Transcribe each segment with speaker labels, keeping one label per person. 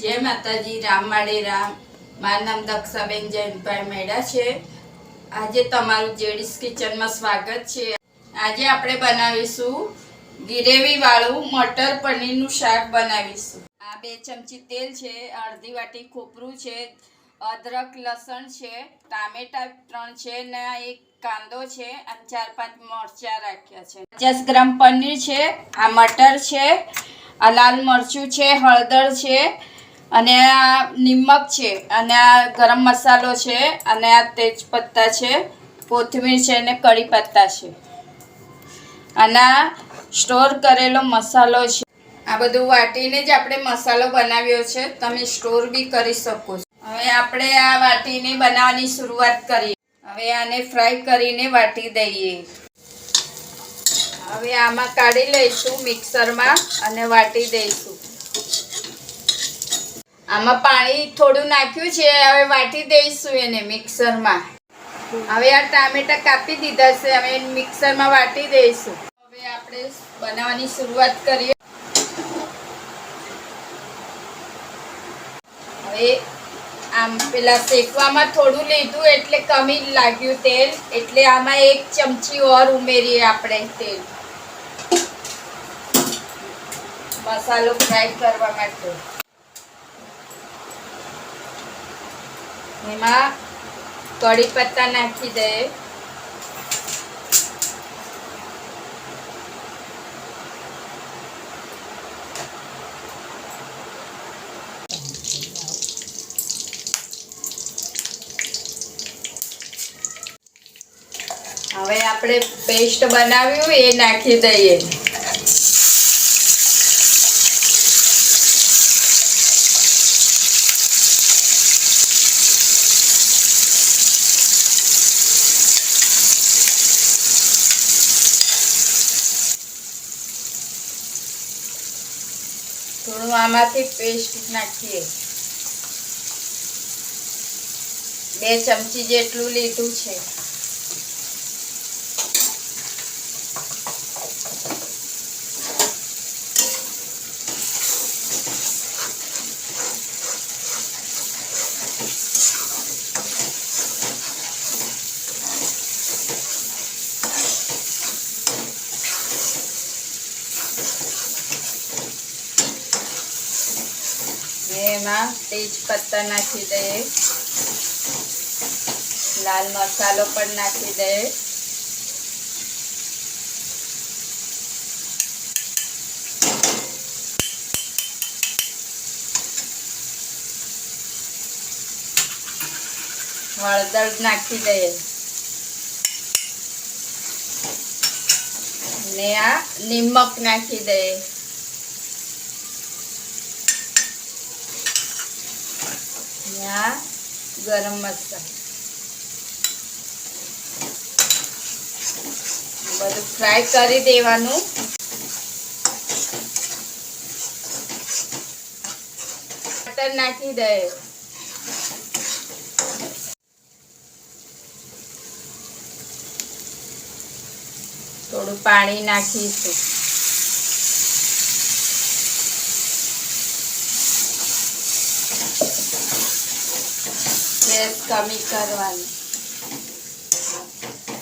Speaker 1: જય માતાજી, રામ માળી રામ. મારું નામ દક્ષાબેન જયંતભાઈ મેડા છે. આજે તમારું જેડીસ કિચનમાં સ્વાગત છે. આજે આપણે બનાવીશું ગિરેવીવાળું મટર પનીરનું શાક બનાવીશું. આ બે ચમચી તેલ છે, અડધી વાટી ખોપરું છે, અદરક, લસણ છે, ટામેટા ત્રણ છે ને એક કાંદો છે અને ચાર પાંચ મરચાં રાખ્યા છે. પચાસ ગ્રામ પનીર છે, આ મટર છે, આ લાલ મરચું છે, હળદર છે અને આ નિમક છે, અને આ ગરમ મસાલો છે, અને આ તેજપત્તા છે, કોથમીર છે, અને કડી પત્તા છે. અને આ સ્ટોર કરેલો મસાલો છે. આ બધું વાટીને જ આપણે મસાલો બનાવ્યો છે, તમે સ્ટોર બી કરી શકો છો. હવે આપણે આ વાટીને બનાવવાની શરૂઆત કરીએ. હવે આને ફ્રાય કરીને વાટી દઈએ. હવે આમાં કાઢી લઈશું મિક્સરમાં અને વાટી દઈશું. આમાં પાણી થોડું નાખ્યું છે, હવે વાટી દઈશું એને મિક્સરમાં. હવે આ ટામેટા કાપી દીધા છે, હવે મિક્સરમાં વાટી દઈશું. હવે આપણે બનાવવાની શરૂઆત કરીએ. હવે આમ પેલા શેકવામાં થોડું લીધું એટલે કમી લાગ્યું તેલ, એટલે આમાં એક ચમચી ઓર ઉમેરીએ આપણે તેલ. મસાલો ફ્રાય કરવા માટે. એમાં કડી પત્તા નાખી દઈએ હવે આપણે પેસ્ટ બનાવ્યું એ નાખી દઈએ. થોડું આમાંથી પેસ્ટ નાખીએ. બે ચમચી જેટલું લીધું છે. ને એમાં તેજ પત્તા નાખી દઈએ લાલ મસાલો પણ નાખી દઈએ હળદર નાખી દઈએ ને આ નિમક નાખી દઈએ ને આ ગરમ મસાલો બધું ફ્રાય કરી દેવાનું. બટર નાખી દે. થોડું પાણી નાખીશું. ગેસ કમી કરવાની.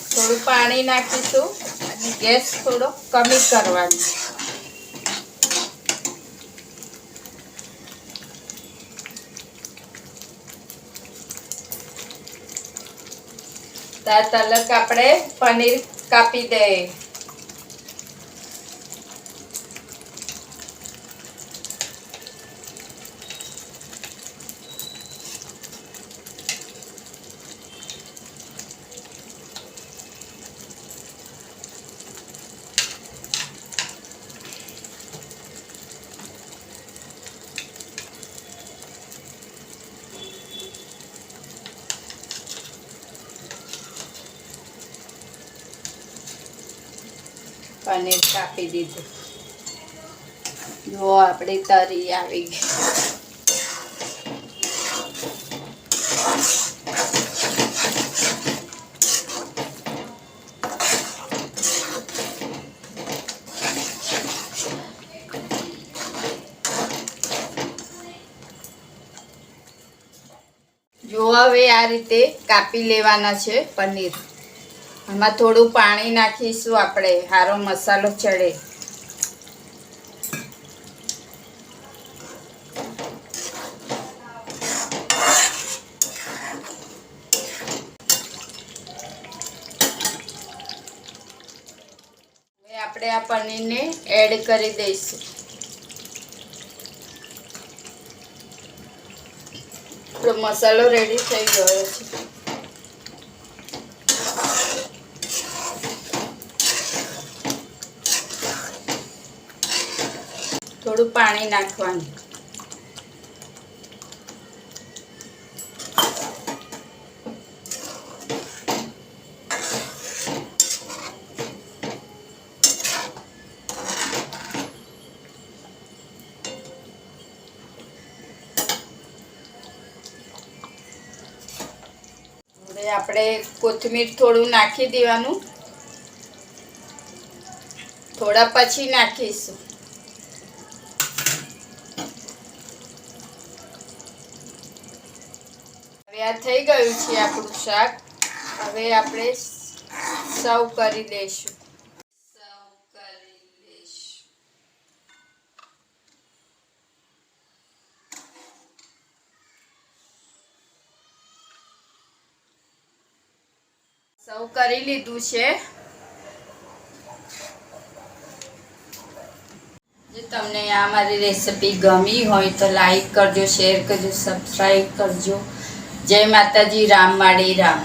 Speaker 1: થોડું પાણી નાખીશું અને ગેસ થોડો કમી કરવાનો. ત્યાર તલક આપણે પનીર કાપી દઈએ પનીર કાપી દીધું. જો આપણી તરી આવી. ગઈ હવે આ રીતે કાપી લેવાના છે પનીર. આમાં થોડું પાણી નાખીશું આપણે. સારો મસાલો ચડે. આપણે આ પનીરને એડ કરી દઈશું. આપણો મસાલો રેડી થઈ ગયો છે. થોડું પાણી નાખવાનું. આપણે કોથમીર થોડું નાખી દેવાનું. થોડા પછી નાખીશું. આ થઈ ગયું છે આપણું શાક. હવે આપણે સર્વ કરી દઈશું સૌ કરી લીધું છે. જો તમને આ મારી રેસિપી ગમી હોય તો લાઈક કરજો, શેર કરજો સબસ્ક્રાઈબ કરજો. જય માતાજી રામ માળી રામ.